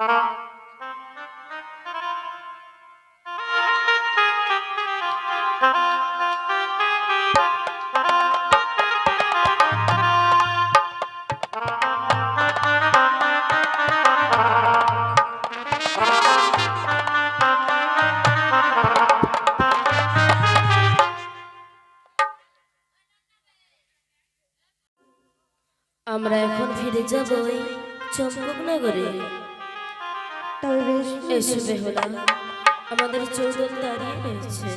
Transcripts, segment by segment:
আমরা তবে বেশ এসো বেহুলা আমাদের চৌদন দাঁড়িয়ে রয়েছে।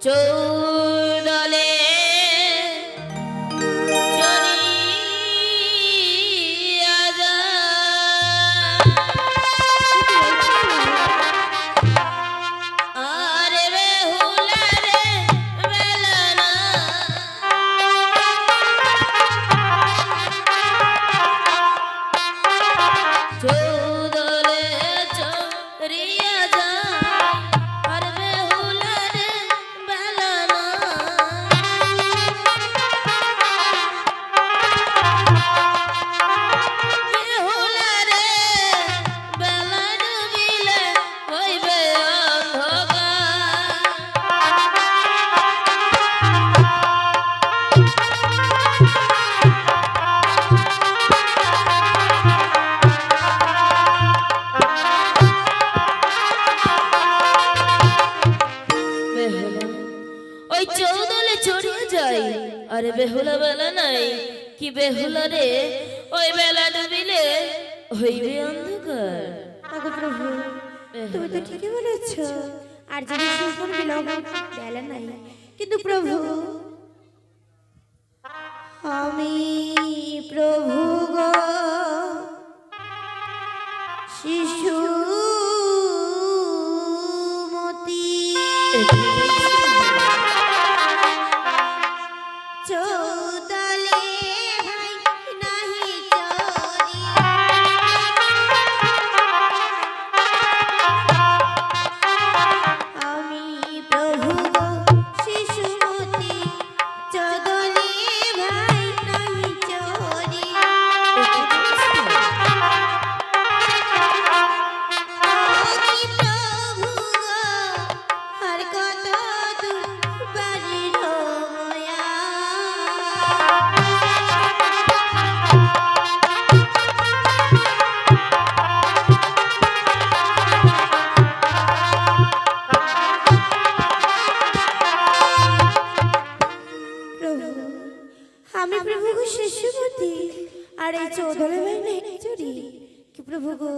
চৌদলে বেহুলা রে, ওই বেলা ডুবিলে হইবে অন্ধকার। প্রভু, তুমি তো ঠিকই বলেছ, আর যদি সুফল বিলম্ব বেলা নাই। কিন্তু প্রভু, আমি প্রভু। আমি প্রভু গো শিষ্যপতি আর এই চৌধুরী ভাই নেই চুরি কি প্রভু গো?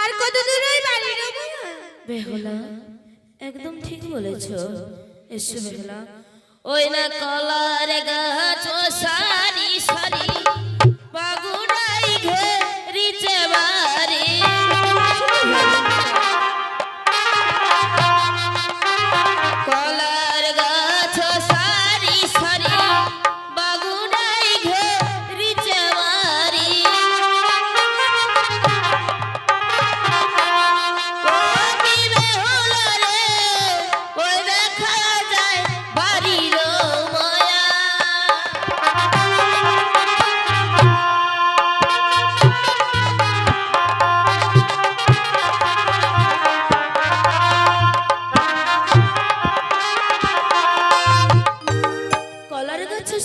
আর কত দূর ওই বাড়ি বেহলা একদম ঠিক বলেছ। এসো বেহলা। ওই না কলার গাছ ও সারি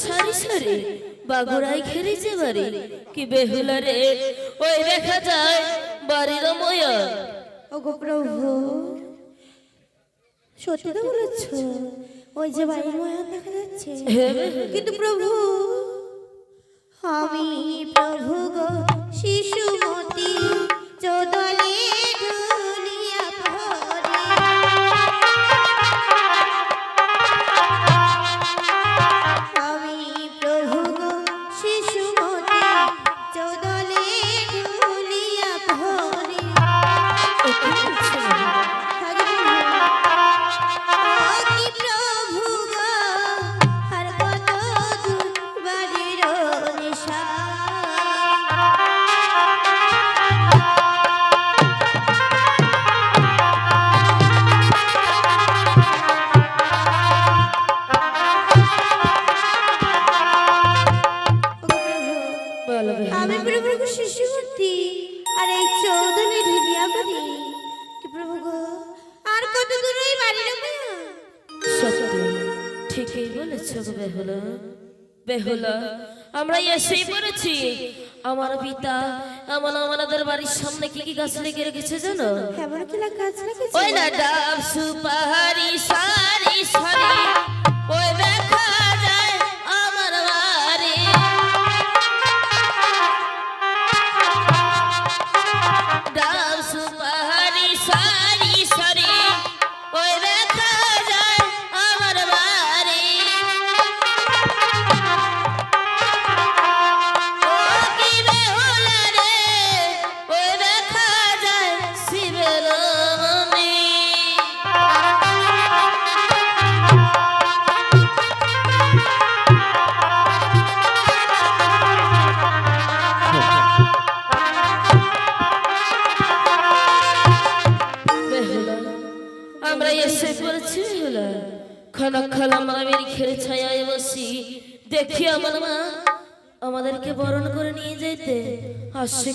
সারি সারি বাগুড়াই ঘেরেছে বাড়ি। কি বেহুলা রে? ওই দেখা যায় বাড়ির ময়া। ওগো প্রভু সত্যি তো বলেছ ওই যে বাড়ির মায়া দেখা যাচ্ছে। কিন্তু প্রভু আমি প্রভু গো শিশুমতি চৌদলে শিশুমূর্তি আর এই চৌধুরী ঢুলিয়া করি। কি প্রভু গো আর কত দূর ওই বাড়ি যাবে সত্যি ঠিকই বলেছ বেহুলা। বেহুলা আমরা এসেই পড়েছি। আমার পিতা আমার আমাদের বাড়ির সামনে কি কি গাছ লেগে রেখেছে জানো? ওই না ডাব সুপারি সারি সারি। ওই দেখ দেখি আমার মা আমাদেরকে বরণ করে নিয়ে যাইতে আসছে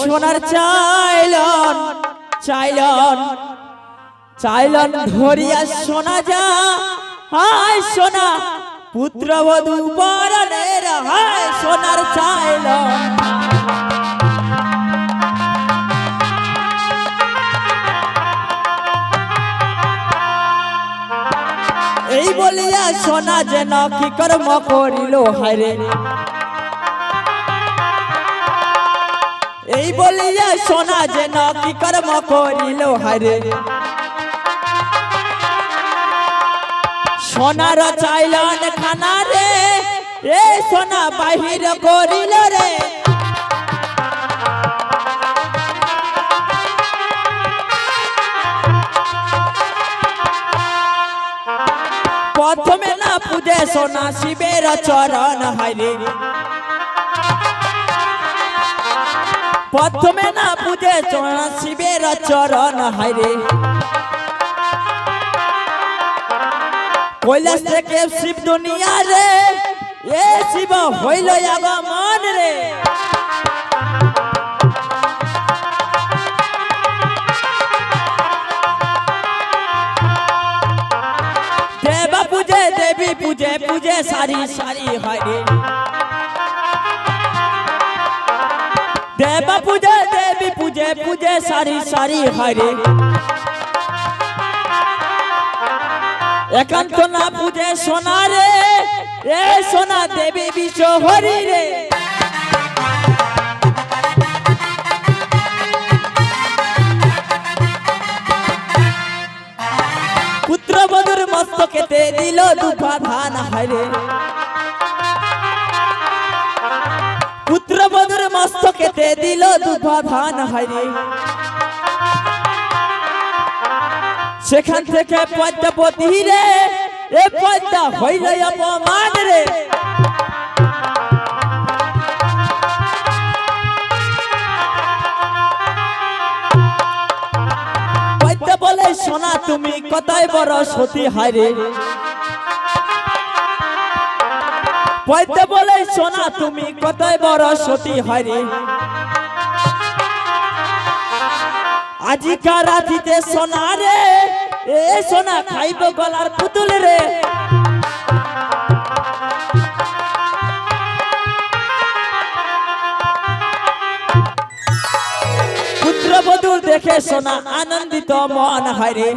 সোনার চাইলন চাইলন চাইলন ধরিয়া সোনা যা। হায় সোনা, পুত্রবধূ বরণের, হায় সোনার চাইলন। বলিয়া সোনা যেন কি কর্ম করিল হায় এই বলিয়া সোনা যেন কি কর্ম করিল হারে সোনার চাইলান খানা রে, এ সোনা বাহির করিল রে। পূজে সোনা শিবের চরণ হরে প্রথমে না পুজে সোনা শিবের চরণ হরে কৈলাস থেকে শিব দুনিয়া রে, এ শিব হইল আগমন রে। পূজে সারি সারি হয় রে। দেবা পূজে, দেবী পূজে পূজে সারি সারি হরে একান্ত না পূজে সোনা রে সোনা দেবী বিশ্ব হরি রে। দিল দুফা ধান হারে পুত্রবধূর মস্তকেতে দিল দুফা ধান হারে সেখান থেকে পদ্মপতি রে, এ পদ্মা হইল অপমান রে। বলে, সোনা, তুমি কতই বড় সতী হারে পদ্ম বলে, সোনা, তুমি কতই বড় সতী? হারে আজিকা রাতিতে সোনা রে। এ সোনা খাইব গলার পুতুল রে। পুত্রবধূর দেখে সোনা আনন্দিত মন হারে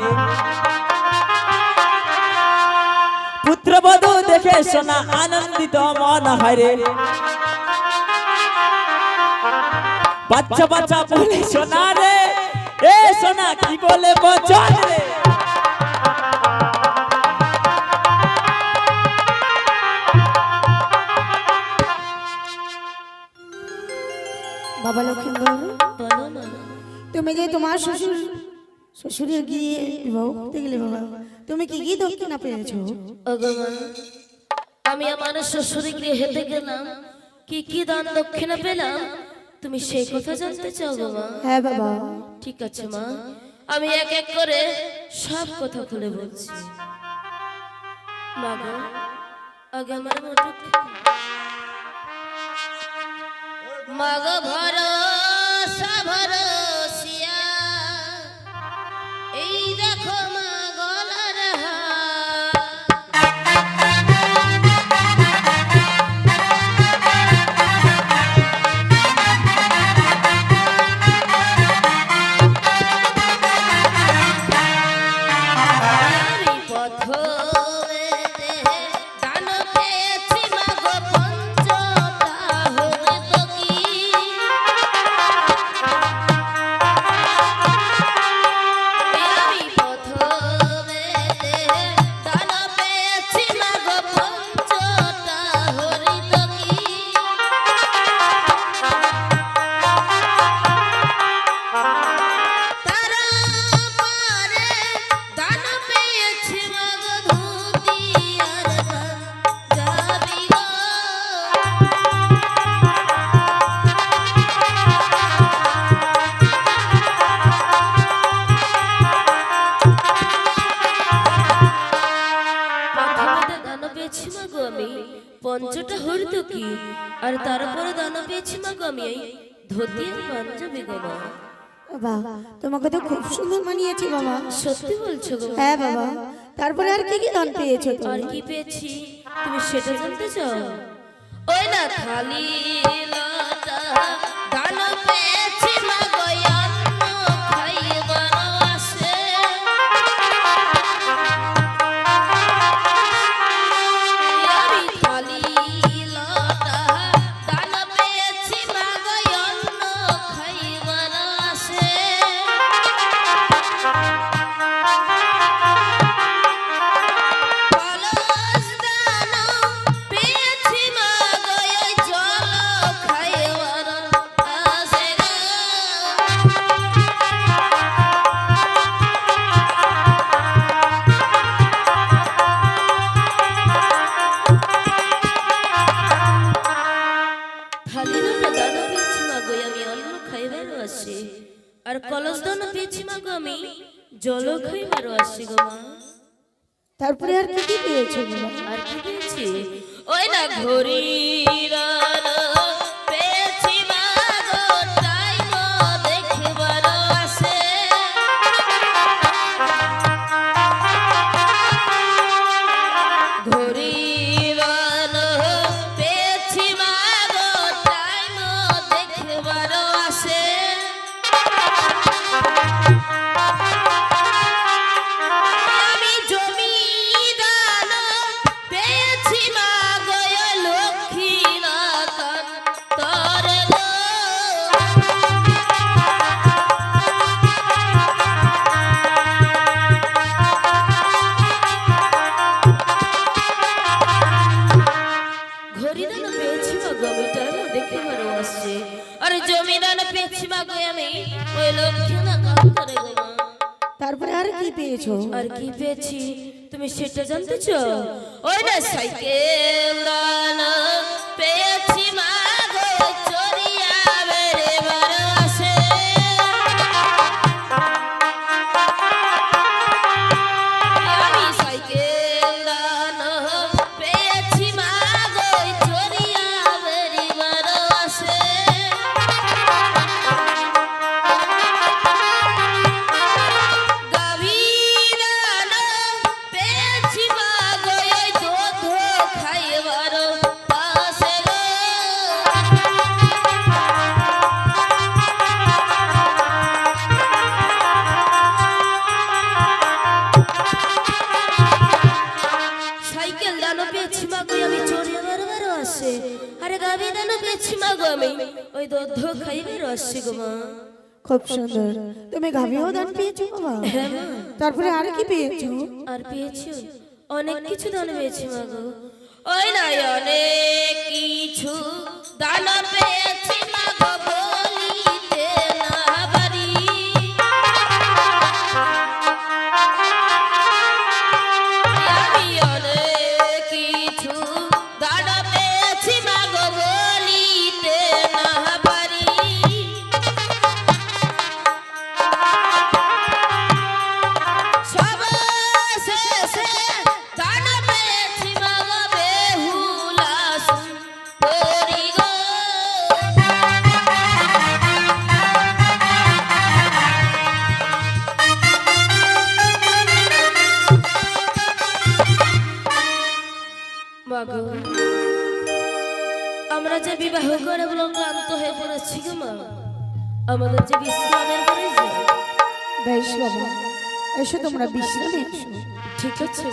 পুত্রবধূ দেখে সোনা আনন্দিত মন হারে বাচ্চা বাচ্চা, বলে সোনা রে। এ সোনা, কি বলে বচন রে। বাবা লক্ষ্মীন্দর তুমি যে তোমার শ্বশুর, শ্বশুরে গিয়ে বিবাহ করতে গেলে বাবা তুমি কি কি দক্ষিণা পেয়েছ? আমি আমার শ্বশুরে গৃহেতে গেলাম। কি কি দান দক্ষিণা পেলাম? তুমি সেই কথা জানতে চাও মা হ্যাঁ বাবা। ঠিক আছে মা। আমি এক এক করে সব কথা খুলে বলছি। মা গো আগে আমার মা গো ভরসা আর তারপরে দানা পেয়েছি মা গমিয়াই ধুতি আর পাঞ্জাবি গো বাবা তোমাকে তো খুব সুন্দর মানিয়েছে বাবা সত্যি বলছো গো হ্যাঁ বাবা তারপরে আর কি কি দান পেয়েছ আর কি পেয়েছি? তুমি সেটা জানতে চাও? ওই না খালি পেয়েছ আর কি পেয়েছি? তুমি সেটা জানতেছো ওই না সাইকেল দানা পেয়েছি। খুব সুন্দর। তুমি গাভিও দান পেয়েছ বাবা? তারপরে আর কি পেয়েছ? আর পেয়েছ? অনেক কিছু দান পেয়েছি মা গো ওই নাই অনেক কিছু দান পেয়েছি। যে বিবাহ করে বলে ক্লান্ত হয়ে পড়েছি গো মা। আমাদের যে বিশ্রামের বেশ বাবা এসো তোমরা বিশ্রামে এসো। ঠিক আছে।